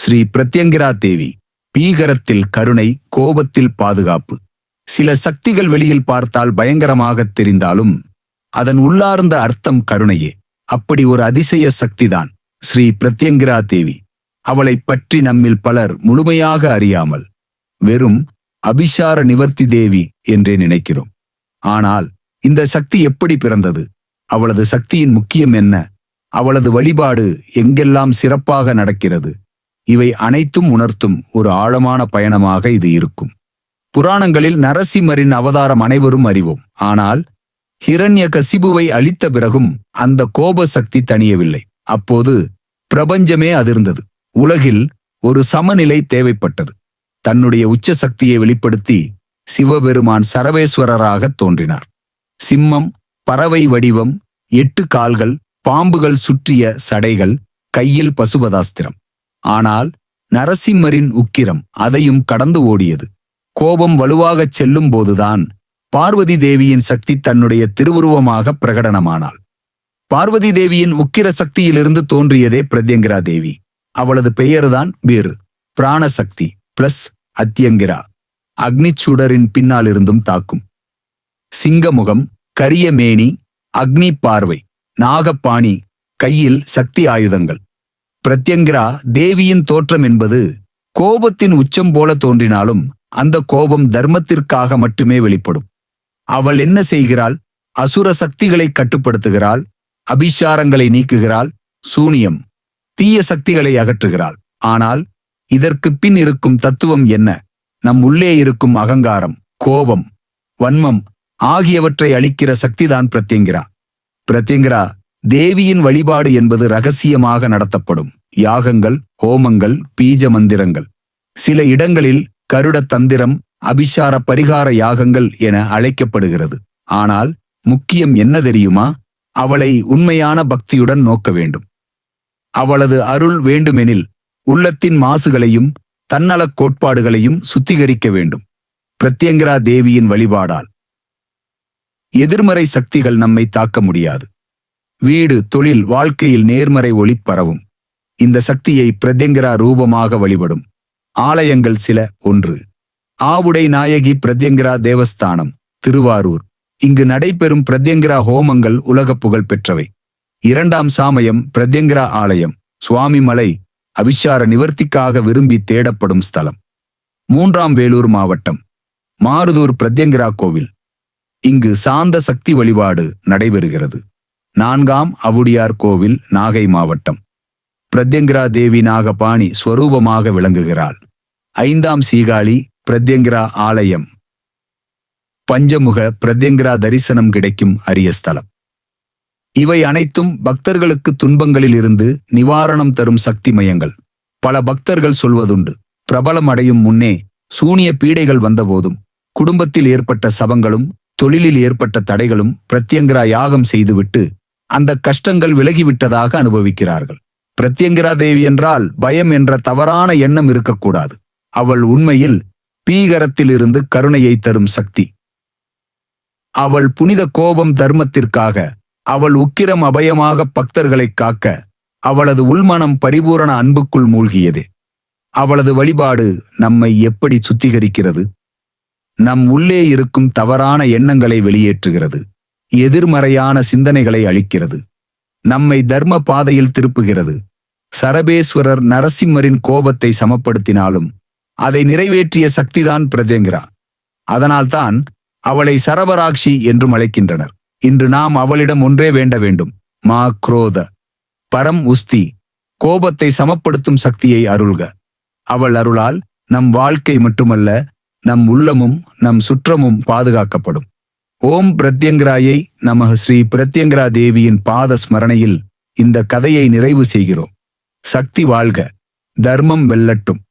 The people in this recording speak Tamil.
ஸ்ரீ பிரத்யங்கிரா தேவி பீகரத்தில் கருணை கோபத்தில் பாதுகாப்பு. சில சக்திகள் வெளியில் பார்த்தால் பயங்கரமாகத் தெரிந்தாலும் அதன் உள்ளார்ந்த அர்த்தம் கருணையே. அப்படி ஒரு அதிசய சக்திதான் ஸ்ரீ பிரத்யங்கிரா தேவி. அவளைப் பற்றி நம்மில் பலர் முழுமையாக அறியாமல் வெறும் அபிஷார நிவர்த்தி தேவி என்றே நினைக்கிறோம். ஆனால் இந்த சக்தி எப்படி பிறந்தது? அவளது சக்தியின் முக்கியம் என்ன? அவளது வழிபாடு எங்கெல்லாம் சிறப்பாக நடக்கிறது? இவை அனைத்தும் உணர்த்தும் ஒரு ஆழமான பயணமாக இது இருக்கும். புராணங்களில் நரசிம்மரின் அவதாரம் அனைவரும் அறிவோம். ஆனால் ஹிரண்ய கசிபுவை அழித்த பிறகும் அந்த கோப சக்தி தணியவில்லை. அப்போது பிரபஞ்சமே அதிர்ந்தது. உலகில் ஒரு சமநிலை தேவைப்பட்டது. தன்னுடைய உச்ச சக்தியை வெளிப்படுத்தி சிவபெருமான் சரவேஸ்வரராக தோன்றினார். சிம்மம் பறவை வடிவம் எட்டு கால்கள் பாம்புகள் சுற்றிய சடைகள் கையில் பசுபதாஸ்திரம். ஆனால் நரசிம்மரின் உக்கிரம் அதையும் கடந்து ஓடியது. கோபம் வலுவாகச் செல்லும் போதுதான் பார்வதி தேவியின் சக்தி தன்னுடைய திருவுருவமாக பிரகடனமானாள். பார்வதி தேவியின் உக்கிர சக்தியிலிருந்து தோன்றியதே பிரத்யங்கிரா தேவி. அவளது பெயர்தான் வீர் பிராணசக்தி பிளஸ் அத்தியங்கிரா. அக்னிச்சுடரின் பின்னாலிருந்தும் தாக்கும். சிங்கமுகம் கரிய மேனி அக்னி பார்வை நாகப்பாணி கையில் சக்தி ஆயுதங்கள். பிரத்யங்கிரா தேவியின் தோற்றம் என்பது கோபத்தின் உச்சம் போல தோன்றினாலும் அந்த கோபம் தர்மத்திற்காக மட்டுமே வெளிப்படும். அவள் என்ன செய்கிறாள்? அசுர சக்திகளை கட்டுப்படுத்துகிறாள். அபிஷாரங்களை நீக்குகிறாள். சூனியம். தீய சக்திகளை அகற்றுகிறாள். ஆனால் இதற்கு பின் இருக்கும் தத்துவம் என்ன? நம் உள்ளே இருக்கும் அகங்காரம் கோபம் வன்மம் ஆகியவற்றை அளிக்கிற சக்திதான் பிரத்யங்கிரா. பிரத்யங்கிரா தேவியின் வழிபாடு என்பது ரகசியமாக நடத்தப்படும். யாகங்கள் ஹோமங்கள் பீஜ மந்திரங்கள். சில இடங்களில் கருட தந்திரம் அபிஷார பரிகார யாகங்கள் என அழைக்கப்படுகிறது. ஆனால் முக்கியம் என்ன தெரியுமா? அவளை உண்மையான பக்தியுடன் நோக்க வேண்டும். அவளது அருள் வேண்டுமெனில் உள்ளத்தின் மாசுகளையும் தன்னலக் கோட்பாடுகளையும் சுத்திகரிக்க வேண்டும். பிரத்யங்கிரா தேவியின் வழிபாடால். எதிர்மறை சக்திகள் நம்மை தாக்க முடியாது. வீடு தொழில் வாழ்க்கையில் நேர்மறை ஒளி பரவும். இந்த சக்தியை பிரத்யங்கரா ரூபமாக வழிபடும். ஆலயங்கள் சில ஒன்று. ஆவுடை நாயகி பிரத்யங்கிரா தேவஸ்தானம் திருவாரூர். இங்கு நடைபெறும் பிரத்யங்கிரா ஹோமங்கள் உலக புகழ் பெற்றவை. இரண்டாம் சாமயம் பிரத்யங்கரா ஆலயம் சுவாமிமலை அபிஷார நிவர்த்திக்காக விரும்பி தேடப்படும் ஸ்தலம். மூன்றாம் வேலூர் மாவட்டம் மாருதூர் பிரத்யங்கிரா கோவில். இங்கு சாந்த சக்தி வழிபாடு நடைபெறுகிறது. நான்காம் அவுடியார் கோவில் நாகை மாவட்டம். பிரத்யங்கிரா தேவி நாகபாணி ஸ்வரூபமாக விளங்குகிறாள். ஐந்தாம் சீகாழி பிரத்யங்கிரா ஆலயம். பஞ்சமுக பிரத்யங்கிரா தரிசனம் கிடைக்கும் அரிய ஸ்தலம். இவை அனைத்தும் பக்தர்களுக்கு துன்பங்களில் இருந்து நிவாரணம் தரும் சக்தி மையங்கள். பல பக்தர்கள் சொல்வதுண்டு பிரபலம் அடையும் முன்னே சூனிய பீடைகள் வந்தபோதும் குடும்பத்தில் ஏற்பட்ட சபங்களும் தொழிலில் ஏற்பட்ட தடைகளும் பிரத்யங்கிரா யாகம் செய்துவிட்டு அந்த கஷ்டங்கள் விலகிவிட்டதாக அனுபவிக்கிறார்கள். பிரத்யங்கிரா தேவி என்றால் பயம் என்ற தவறான எண்ணம் இருக்கக்கூடாது. அவள் உண்மையில் பீகரத்திலிருந்து கருணையை தரும் சக்தி. அவள் புனித கோபம் தர்மத்திற்காக அவள் உக்கிரம் அபயமாக பக்தர்களைக் காக்க அவளது உள்மனம் பரிபூரண அன்புக்குள் மூழ்கியது. அவளது வழிபாடு நம்மை எப்படி சுத்திகரிக்கிறது? நம் உள்ளே இருக்கும் தவறான எண்ணங்களை வெளியேற்றுகிறது. எதிர்மறையான சிந்தனைகளை அளிக்கிறது. நம்மை தர்ம பாதையில் திருப்புகிறது. சரபேஸ்வரர் நரசிம்மரின் கோபத்தை சமப்படுத்தினாலும் அதை நிறைவேற்றிய சக்திதான் பிரதேங்கிரா அதனால்தான் அவளை சரபராக்ஷி என்றும் அழைக்கின்றனர். இன்று நாம் அவளிடம் ஒன்றே வேண்ட வேண்டும். மா குரோத. பரம் உஸ்தி. கோபத்தை சமப்படுத்தும் சக்தியை அருள்க. அவள் அருளால் நம் வாழ்க்கை மட்டுமல்ல நம் உள்ளமும் நம் சுற்றமும் பாதுகாக்கப்படும். ஓம் பிரத்யங்கராயை நமக ஸ்ரீ பிரத்யங்கரா தேவியின் பாத ஸ்மரணையில் இந்த கதையை நிறைவு செய்கிறோம். சக்தி வாழ்க. தர்மம் வெல்லட்டும்.